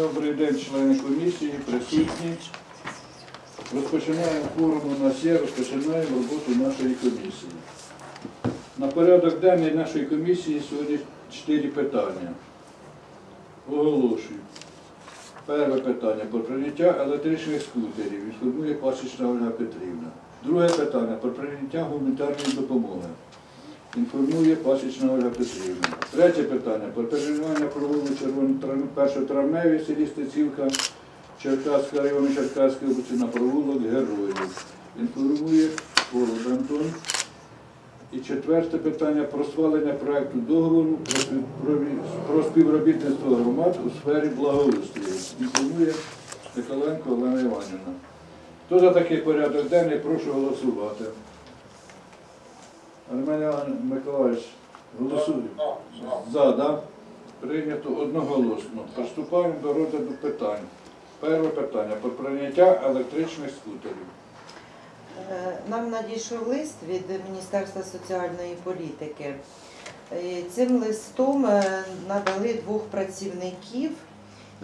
Добрий день, члени комісії, присутні. Розпочинаємо форум у нас розпочинаємо роботу нашої комісії. На порядок денний нашої комісії сьогодні чотири питання. Оголошую. Перше питання про прийняття електричних скутерів. Інформує Пасічна Ольга Петрівна. Друге питання про прийняття гуманітарної допомоги. Інформує Пасічна Ольга Петрівна. Третє питання про перейменування провулку першотравневій в селі Стецівка Черкаська району Черкаської області на провулок Героїв. Інформує Холод Антон. І четверте питання про схвалення проекту договору про співробітництво громад у сфері благоустрою. Інформує Николенко Олена Іванівна. Хто за такий порядок денний, прошу голосувати. Армен Миколаївич, голосує. За, да? Прийнято одноголосно. Приступаємо до розгляду питань. Перше питання про прийняття електричних скутерів. Е, Нам надійшов лист від Міністерства соціальної політики. Цим листом е, надали двох працівників,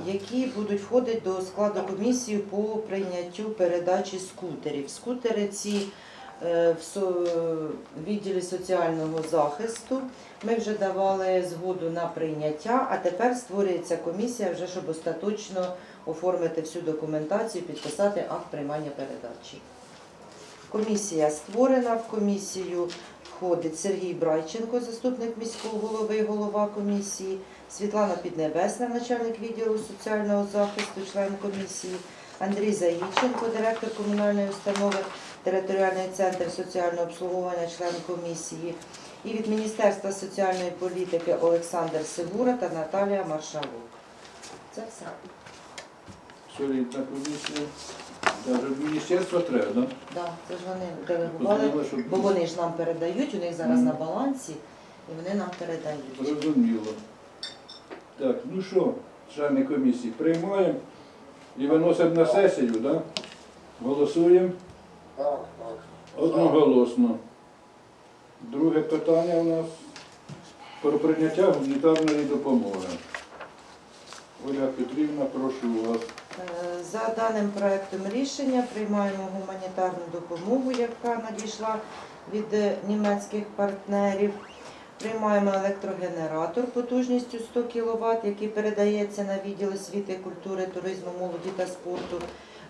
які будуть входити до складу комісії по прийняттю передачі скутерів. Скутери ці в відділі соціального захисту. Ми вже давали згоду на прийняття, а тепер створюється комісія, вже щоб остаточно оформити всю документацію, підписати акт приймання передачі. Комісія створена. В комісію входить Сергій Брайченко, заступник міського голови, голова комісії, Світлана Піднебесна, начальник відділу соціального захисту, член комісії, Андрій Заїченко, директор комунальної установи, територіальний центр соціального обслуговування, член комісії. І від Міністерства соціальної політики Олександр Сигура та Наталія Маршалук. Це все. Солідна комісія. Даже міністерство треба, да? Да, це ж вони делегували. Бо вони ж нам передають, у них зараз на балансі, і вони нам передають. Зрозуміло. Так, ну що, члени комісії, приймаємо і виносимо на сесію, да? Голосуємо Одноголосно. Друге питання у нас про прийняття гуманітарної допомоги. Ольга Петрівна, прошу вас. Е, За даним проектом рішення приймаємо гуманітарну допомогу, яка надійшла від е, німецьких партнерів. Приймаємо електрогенератор потужністю 100 кВт, який передається на відділ освіти, культури, туризму, молоді та спорту.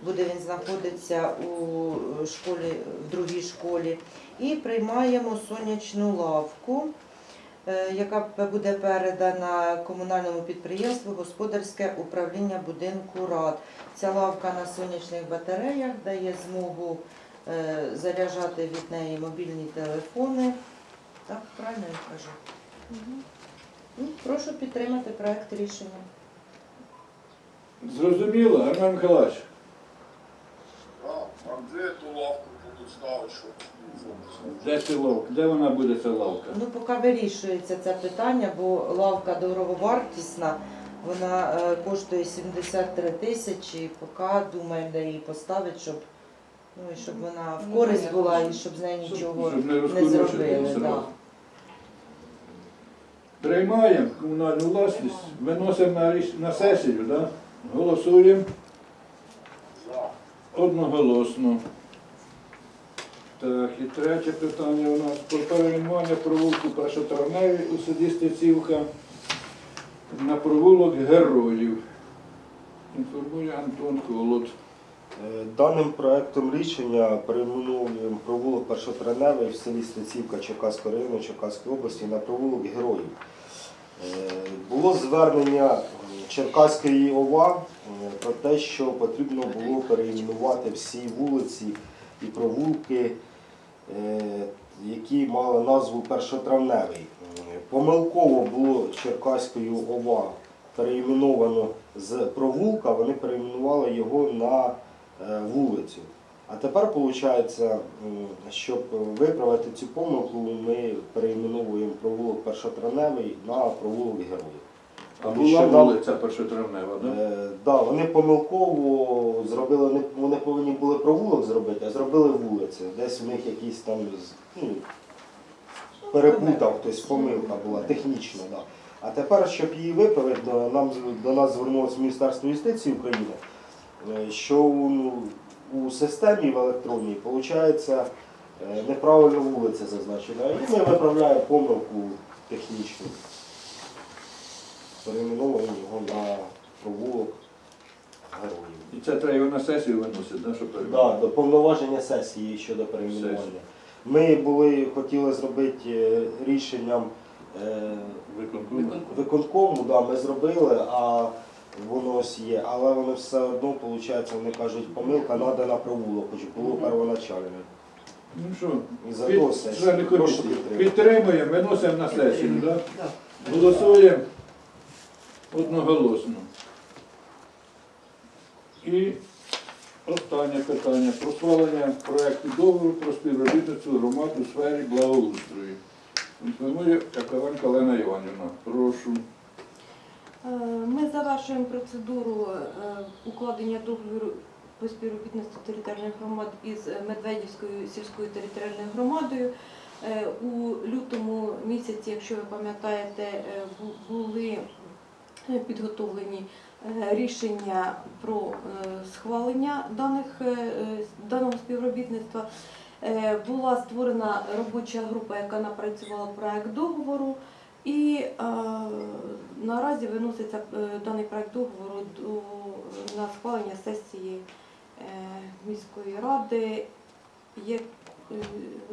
Буде він знаходитися у школі, в другій школі. І приймаємо сонячну лавку, е, яка буде передана комунальному підприємству Господарське управління будинку рад. Ця лавка на сонячних батареях дає змогу е, заряджати від неї мобільні телефони. Так, правильно я кажу? Ну, Прошу підтримати проект рішення. Зрозуміло, Армен Миколаївич? Так, там де ту ставити, щоб Де ця лавка? Де вона буде ця лавка? Ну, поки вирішується це питання, бо лавка дороговартісна, вона е, коштує 73 тисячі, поки думаємо, де її поставити, щоб, ну, і щоб вона в користь була і щоб з нею нічого Щоб не не зробили. Да. Приймаємо комунальну власність, виносимо на, ріш- на сесію, да? голосуємо за. одноголосно. Так, і третє питання у нас про перейменування провулку першотравневій у селі Стецівка на провулок героїв. Інформує Антон Холод. Е, Даним проектом рішення перейменовуємо провулок Першотравневий в селі Стецівка Черкаського району Черкаської області на провулок Героїв. Е, Було звернення Черкаської ОВА е, про те, що потрібно було перейменувати всі вулиці і провулки, е, які мали назву Першотравневий. Помилково було Черкаською ОВА переіменовано з провулка, вони перейменували його на е, вулицю. А тепер виходить, щоб виправити цю помилку, ми перейменовуємо провулок Першотравневий на провулок Героїв. А була вулиця першотравнева, да? Е, да, вони помилково зробили, не- вони повинні були провулок зробити, а зробили вулицю. Десь у них якісь там з- ну, перепутав хтось, помилка була технічна. Да. А тепер, щоб її виправити, до, нам, з- до нас звернулося Міністерство юстиції України, е, що у, ну, у системі в електронній виходить неправильно вулиця зазначена. І ми виправляємо помилку технічну. Перейменовуємо його на провулок героїв. І це треба його на сесію виносити, да, щоб Да, до повноваження сесії щодо перейменування. Ми були, хотіли зробити е, рішенням е, виконкому. виконкому, да, ми зробили, а воно ось є. Але воно все одно, виходить, вони кажуть, помилка треба на провулок, хоч було первоначально. Ну що, І за під- то сесію. члени Прошу комісії підтримати. підтримуємо, виносимо на сесію, да? Голосуємо одноголосно. І останнє питання про схвалення проекту договору про співробітництво громад у сфері благоустрою. Інформує Яковенко Олена Іванівна. Прошу. Е, Ми завершуємо процедуру е, укладення договору по співробітництву територіальних громад із Медведівською сільською територіальною громадою. Е, У лютому місяці, якщо ви пам'ятаєте, були підготовлені е, рішення про е, схвалення даних, е, е, даного співробітництва. Е, Була створена робоча група, яка напрацювала проект договору. І е, наразі виноситься е, даний проект договору до, на схвалення сесії е, міської ради. Є, е,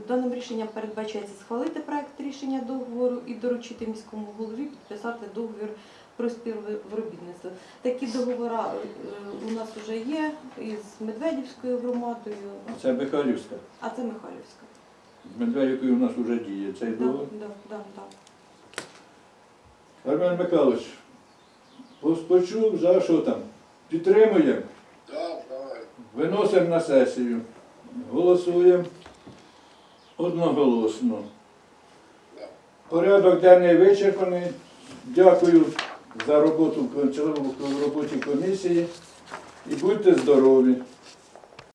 даним рішенням передбачається схвалити проект рішення договору і доручити міському голові підписати договір про співробітництво. Такі договори е, у нас вже є із Медведівською громадою, А Це Бехарівська. а це Михайлівська. З Медведівкою у нас вже діє цей договор. да, да, да. Армен Михайлович, почув, за що там? Підтримуємо, виносимо на сесію. Голосуємо одноголосно. Порядок денний вичерпаний. Дякую за роботу в роботі комісії і будьте здорові.